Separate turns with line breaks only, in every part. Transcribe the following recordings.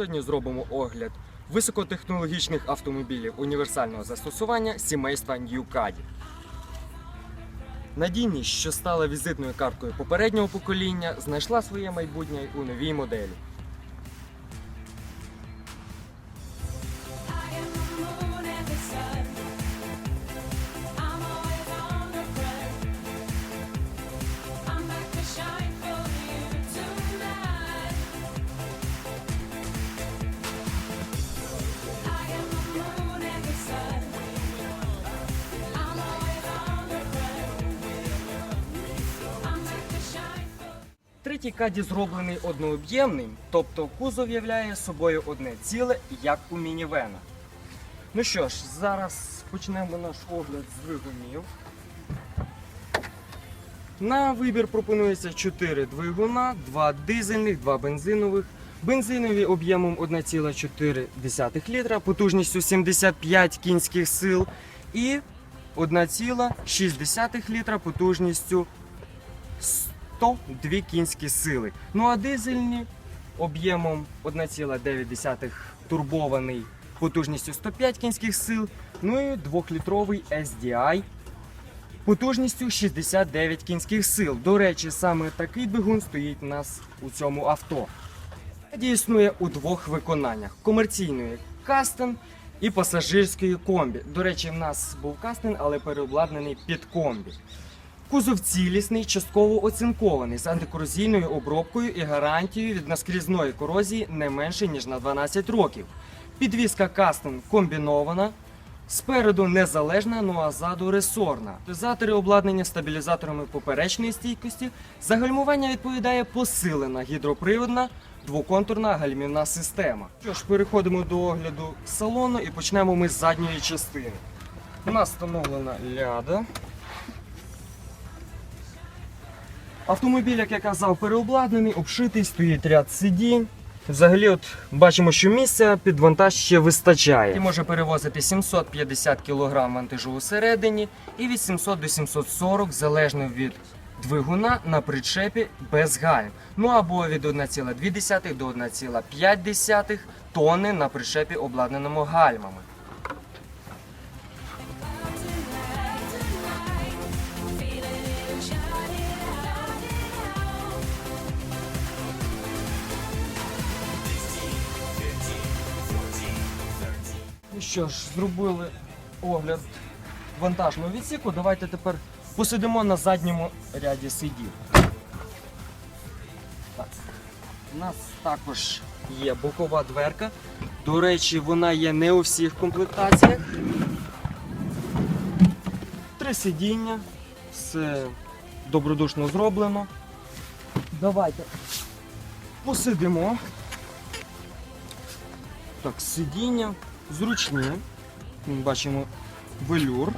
Сьогодні зробимо огляд високотехнологічних автомобілів універсального застосування сімейства New Caddy. Надійність, що стала візитною карткою попереднього покоління, знайшла своє майбутнє у новій моделі. Третій каді зроблений однооб'ємним, тобто кузов являє собою одне ціле, як у мінівена. Ну що ж, зараз почнемо наш огляд з двигунів. На вибір пропонується 4 двигуна, 2 дизельних, 2 бензинових. Бензинові об'ємом 1,4 літра, потужністю 75 кінських сил і 1,6 літра потужністю 102 кінські сили. Ну а дизельні об'ємом 1,9 турбований потужністю 105 кінських сил. Ну і 2-літровий SDI потужністю 69 кінських сил. До речі, саме такий двигун стоїть у нас у цьому авто. Існує у двох виконаннях: комерційної кастен і пасажирської комбі. До речі, в нас був кастен, але переобладнаний під комбі. Кузов цілісний, частково оцинкований з антикорозійною обробкою і гарантією від наскрізної корозії не менше ніж на 12 років. Підвізка кастом комбінована. Спереду незалежна, ну а ззаду ресорна. Амортизатори обладнання стабілізаторами поперечної стійкості. За гальмування відповідає посилена гідроприводна двоконтурна гальмівна система. Що ж, переходимо до огляду салону і почнемо ми з задньої частини. У нас встановлена ляда. Автомобіль, як я казав, переобладнаний, обшитий, стоїть ряд сидінь. Взагалі, от бачимо, що місця під вантаж ще вистачає. І може перевозити 750 кг вантажу усередині і від 700 до 740 залежно від двигуна на причепі без гальм. Ну або від 1,2 до 1,5 тонни на причепі обладнаному гальмами. Що ж, зробили огляд вантажного відсіку. Давайте тепер посидимо на задньому ряді сидів. Так. У нас також є бокова дверка. До речі, вона є не у всіх комплектаціях. Три сидіння, все добродушно зроблено. Давайте посидимо. Так, сидіння зручні. Бачимо велюр.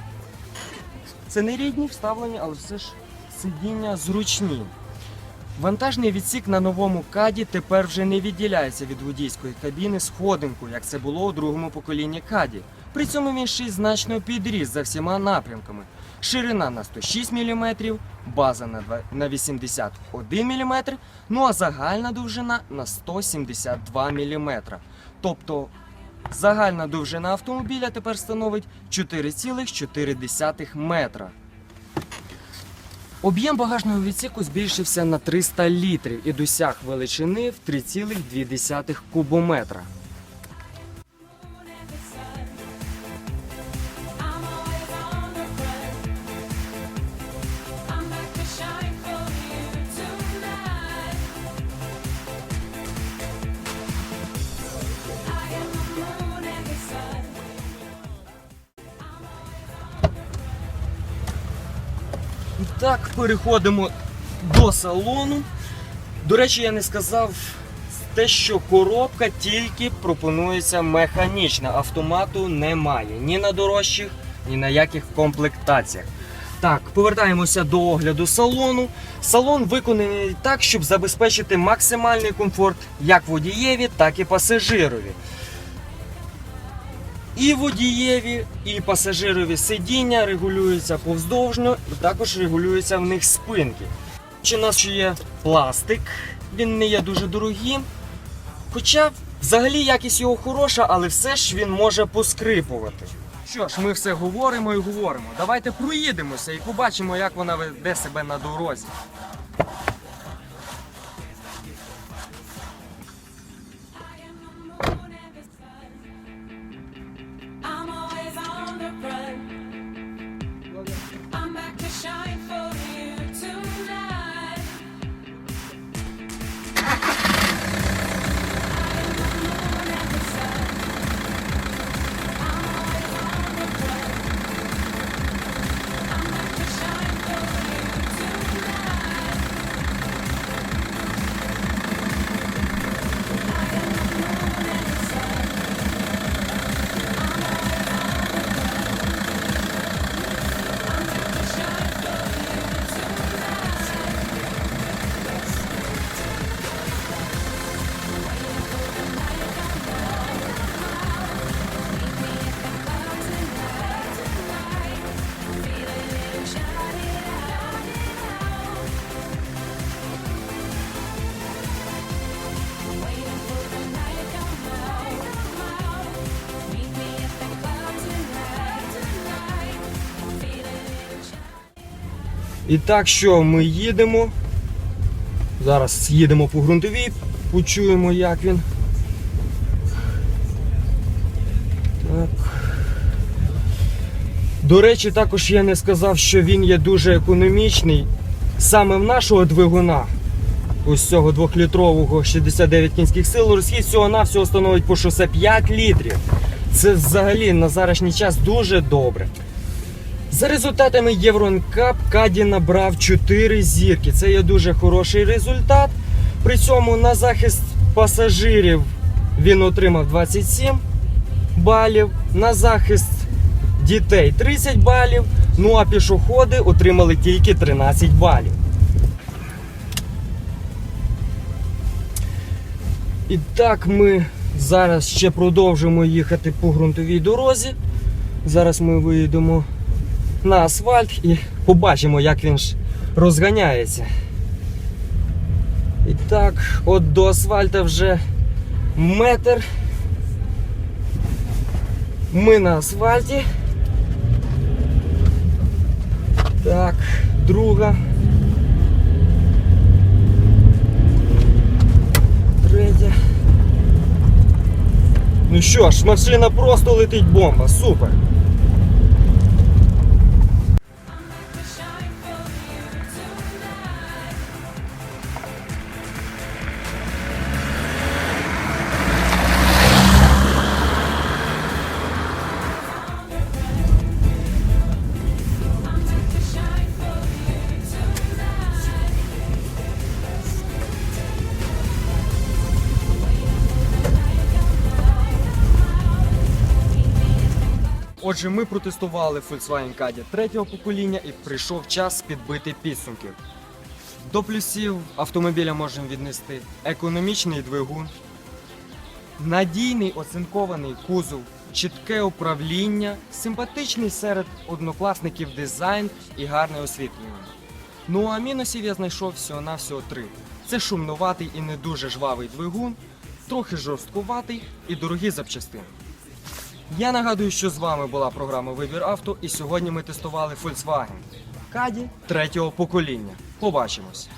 Це не рідні вставлені, але все ж сидіння зручні. Вантажний відсік на новому каді тепер вже не відділяється від водійської кабіни сходинкою, як це було у другому поколінні каді. При цьому він ще й значно підріс за всіма напрямками. Ширина на 106 мм, база на 81 мм, ну а загальна довжина на 172 мм. Тобто загальна довжина автомобіля тепер становить 4,4 метра. Об'єм багажного відсіку збільшився на 300 літрів і досяг величини в 3,2 кубометра. Так, переходимо до салону. До речі, я не сказав те, що коробка тільки пропонується механічна. Автомату немає ні на дорожчих, ні на яких комплектаціях. Так, повертаємося до огляду салону. Салон виконаний так, щоб забезпечити максимальний комфорт як водієві, так і пасажирові. І водієві, і пасажирові сидіння регулюються повздовжньо, і також регулюються в них спинки. Чи нас ще є пластик, він не є дуже дорогим. Хоча Взагалі якість його хороша, але все ж він може поскрипувати. Що ж, ми все говоримо і говоримо. Давайте проїдемося і побачимо, як вона веде себе на дорозі. І так що ми їдемо. Зараз їдемо по ґрунтовій, почуємо, як він. Так. До речі, також я не сказав, що він є дуже економічний. Саме в нашого двигуна, ось цього 2-літрового 69 кінських сил, розхід всього навсього становить по шосе 5 літрів. Це взагалі на зарашній час дуже добре. За результатами Євронкап Каді набрав 4 зірки. Це є дуже хороший результат. При цьому на захист пасажирів він отримав 27 балів, на захист дітей 30 балів, ну а пішоходи отримали тільки 13 балів. І так ми зараз ще продовжимо їхати по ґрунтовій дорозі. Зараз ми виїдемо на асфальт і побачимо, як він ж розганяється. І так, от до асфальта вже метр. Ми на асфальті. Так, друга. Третя. Ну що ж, машина просто летить бомба, супер. Отже, ми протестували Volkswagen Caddy третього покоління і прийшов час підбити підсумки. До плюсів автомобіля можемо віднести економічний двигун, надійний оцинкований кузов, чітке управління, симпатичний серед однокласників дизайн і гарне освітлення. Ну а мінусів я знайшов всього-навсього три: це шумнуватий і не дуже жвавий двигун, трохи жорсткуватий і дорогі запчастини. Я нагадую, що з вами була програма Вибір авто, і сьогодні ми тестували Volkswagen Caddy третього покоління. Побачимось!